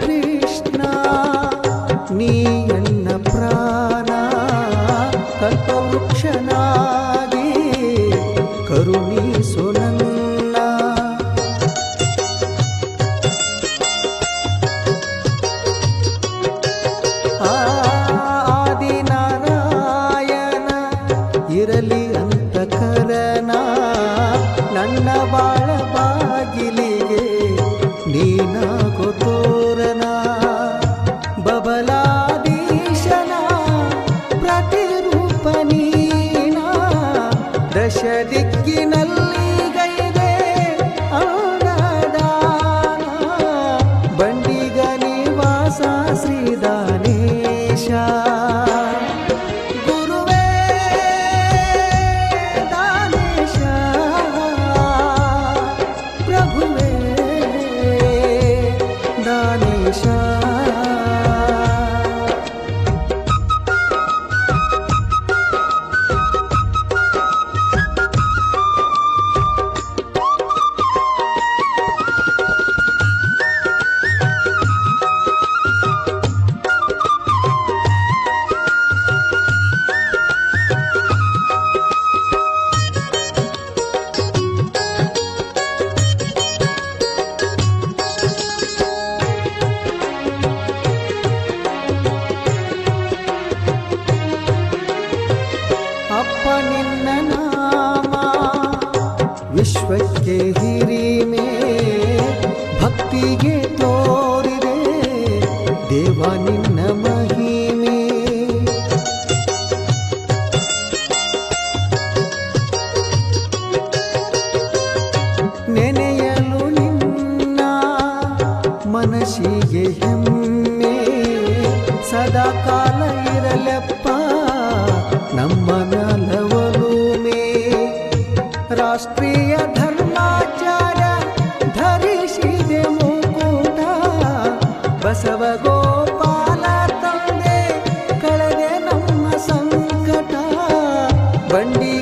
Krishna, me. ದಿಕ್ಕಿನಲ್ಲಿ ವಿಶ್ವಕ್ಕೆ ಹಿರಿಮೆ ಭಕ್ತಿಗೆ ತೋರಿದೆ ದೇವ ನಿನ್ನ ಮಹಿಮೆ. ನೆನೆಯಲು ನಿನ್ನ ಮನಸ್ಸಿಗೆ ಹೆಮ್ಮೆ. ಸದಾಕಾಲ ಇರಲೆಪ್ಪ, ನಮ್ಮ ನಲ ಬಂಡಿ